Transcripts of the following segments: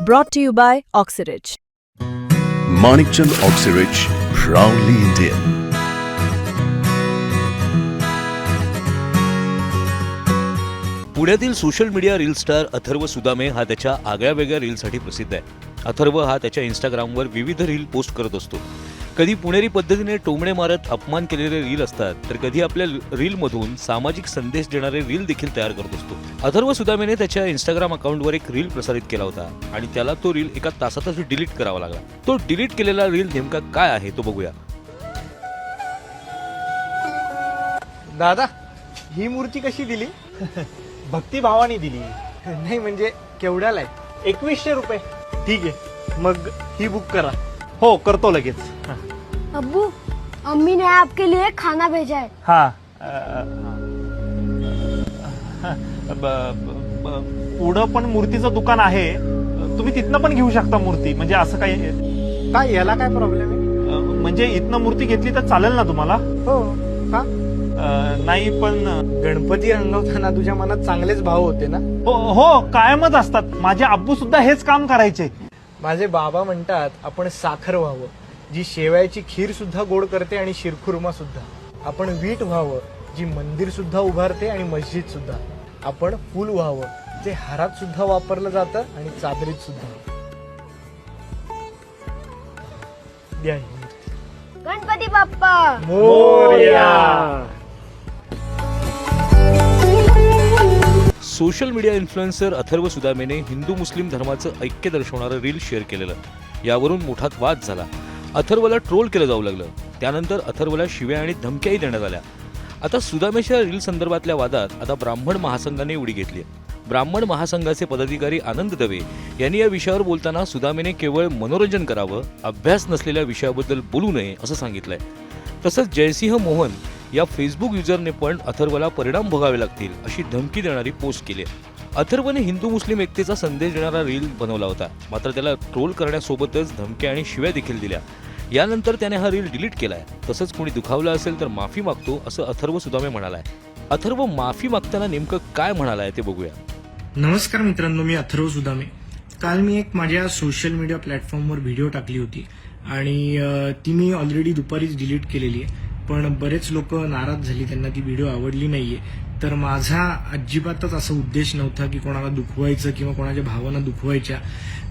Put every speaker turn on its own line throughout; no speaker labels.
Brought to you by Oxyridge.
Manikchand Oxyrich, proudly Indian.
पुण्यातील social media reel star Atharva Sudame हा त्याच्या आगळ्या वेगळ्या रीलसाठी प्रसिद्ध आहे अथर्व हा त्याच्या इंस्टाग्रामवर विविध रील पोस्ट करत असतो कधी पुणेरी पद्धतीने टोमणे मारत अपमान केलेले रील असतात तर कधी आपल्या रीलमधून सामाजिक संदेश देणारे रील देखील तयार करत असतो. अथर्व सुदामेने त्याच्या इंस्टाग्राम अकाउंटवर एक रील प्रसारित केला होता आणि त्याला तो रील एका तासातच डिलीट करावा लागला. तो डिलीट केलेला रील नेमका काय आहे तो बघूया.
दादा ही मूर्ती कशी दिली?
भक्तिभावाने दिली.
नाही म्हणजे केवढ्याला आहे?
एकवीसशे रुपये.
ठीक आहे मग ही बुक करा.
हो करतो लगेच.
अब्बू अम्मी ने आपके लिए खाना भेजा है.
हा. अ, ब- ब- ब- पुढं पण मूर्तीचं दुकान आहे. तुम्ही तिथनं पण घेऊ शकता मूर्ती. म्हणजे असं काही
काय याला काय प्रॉब्लेम आहे?
अ, म्हणजे इथनं मूर्ती घेतली तर चालेल ना तुम्हाला?
हो का?
अ, नाही पण
गणपती रंगवताना तुझ्या मनात चांगलेच भाव होते ना?
हो हो कायमच असतात. माझे आब्बू सुद्धा हेच काम करायचे.
माझे बाबा म्हणतात आपण साखर व्हावं. जी शेवयाची खीर सुद्धा गोड करते आणि शिरखुर्मा सुद्धा. आपण वीट व्हावं जी मंदिर सुद्धा उभारते आणि मस्जिद सुद्धा. आपण फुल व्हावं जे हारात सुद्धा वापरलं जातं आणि चादरीत सुद्धा.
Ganpati Bappa!
Social media influencer Atharva सुदामेने Hindu मुस्लिम धर्माचं ऐक्य दर्शवणारं रील शेअर केलेलं. यावरून मोठा वाद झाला. अथर्वला ट्रोल केलं जाऊ लागलं. त्यानंतर अथर्वला शिव्या आणि धमक्याही देण्यात आल्या. आता सुदामेच्या रील संदर्भातल्या वादात आता ब्राह्मण महासंघाने उडी घेतली. आहे. ब्राह्मण महासंघाचे पदाधिकारी आनंद दवे यांनी या विषयावर बोलताना सुदामेने केवळ मनोरंजन करावं अभ्यास नसलेल्या विषयाबद्दल बोलू नये असं सांगितलंय. तसंच जयसिंह मोहन या फेसबुक युजरने पण अथर्वला परिणाम भोगावे लागतील अशी धमकी देणारी पोस्ट केली आहे. अथर्वने हिंदू मुस्लिम एकतेचा संदेश देणारा रील बनवला होता. मात्र त्याला ट्रोल करण्यासोबतच धमक्या आणि शिव्या देखील दिल्या. यानंतर त्याने हा रील डिलीट केलाय. तसंच कोणी दुखावलं असेल तर माफी मागतो असं अथर्व सुदामे म्हणालाय. अथर्व माफी मागताना नेमकं काय म्हणालाय ते बघूया.
नमस्कार मित्रांनो मी अथर्व सुदामे. काल मी एक माझ्या सोशल मीडिया प्लॅटफॉर्मवर व्हिडिओ टाकली होती. आणि ती मी ऑलरेडी दुपारीच डिलीट केलेली आहे. पण बरेच लोक नाराज झाली त्यांना ती व्हिडिओ आवडली नाहीये. तर माझा अजिबातच असा उद्देश नव्हता की कोणाला दुखवायचं किंवा कोणाच्या भावना दुखवायच्या.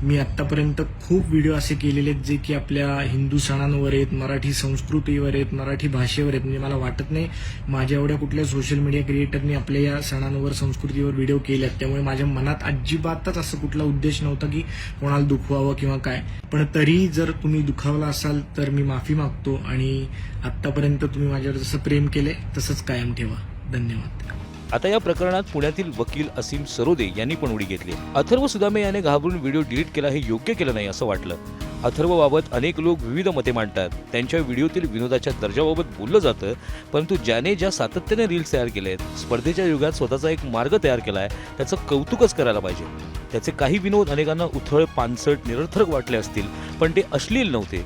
मी आतापर्यंत खूप व्हिडिओ असे केलेले आहेत जे की आपल्या हिंदू सणांवर आहेत मराठी संस्कृतीवर आहेत मराठी भाषेवर आहेत. म्हणजे मला वाटत नाही माझ्या एवढ्या कुठल्या सोशल मीडिया क्रिएटरनी आपल्या या सणांवर संस्कृतीवर व्हिडिओ केले आहेत त्यामुळे माझ्या मनात अजिबातच असं कुठला उद्देश नव्हता की कोणाला दुखवावं किंवा काय. पण तरी जर तुम्ही दुखावला असाल तर मी माफी मागतो आणि आतापर्यंत तुम्ही माझ्यावर जसं प्रेम केले तसंच कायम ठेवा. धन्यवाद.
आता या प्रकरणात पुण्यातील वकील असीम सरोदे यांनी पण उडी घेतली. अथर्व सुदामे याने घाबरून व्हिडिओ डिलीट केला हे योग्य केलं नाही असं वाटलं. अथर्वबाबत अनेक लोक विविध मते मांडतात. त्यांच्या व्हिडिओतील विनोदाच्या दर्जाबाबत बोललं जातं परंतु ज्याने ज्या सातत्याने रील्स तयार केले आहेत स्पर्धेच्या युगात स्वतःचा एक मार्ग तयार केला आहे त्याचं कौतुकच करायला पाहिजे. त्याचे काही विनोद अनेकांना उथळ पानसट निरर्थक वाटले असतील पण ते अश्लील नव्हते.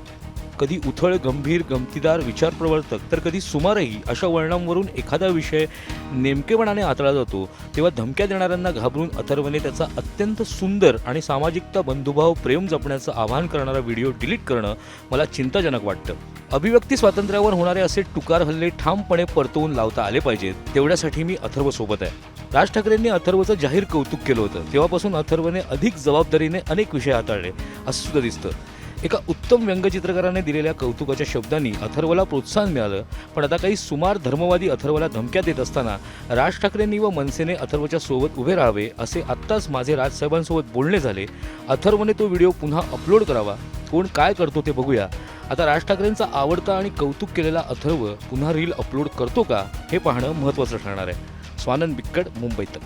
कधी उथळ गंभीर गमतीदार विचारप्रवर्तक तर कधी सुमारही अशा वळणांवरून एखादा विषय नेमकेपणाने हाताळला जातो तेव्हा धमक्या देणाऱ्यांना घाबरून अथर्वने त्याचा अत्यंत सुंदर आणि सामाजिकता बंधुभाव प्रेम जपण्याचं आवाहन करणारा व्हिडिओ डिलीट करणं मला चिंताजनक वाटतं. अभिव्यक्ती स्वातंत्र्यावर होणारे असे टुकार हल्ले ठामपणे परतवून लावता आले पाहिजेत तेवढ्यासाठी मी अथर्व सोबत आहे. राज ठाकरेंनी अथर्वचं जाहीर कौतुक केलं होतं तेव्हापासून अथर्वने अधिक जबाबदारीने अनेक विषय हाताळले असं सुद्धा दिसतं. एका उत्तम व्यंगचित्रकाराने दिलेल्या कौतुकाच्या शब्दांनी अथर्वला प्रोत्साहन मिळालं पण आता काही सुमार धर्मवादी अथर्वला धमक्या देत असताना राज ठाकरेंनी व मनसेने अथर्वच्या सोबत उभे राहावे असे आत्ताच माझे राजसाहेबांसोबत बोलणे झाले. अथर्वने तो व्हिडिओ पुन्हा अपलोड करावा. कोण काय करतो ते बघूया. आता राज ठाकरेंचा आवडता आणि कौतुक केलेला अथर्व पुन्हा रील अपलोड करतो का हे पाहणं महत्त्वाचं ठरणार आहे. स्वानंद बिक्कड मुंबईत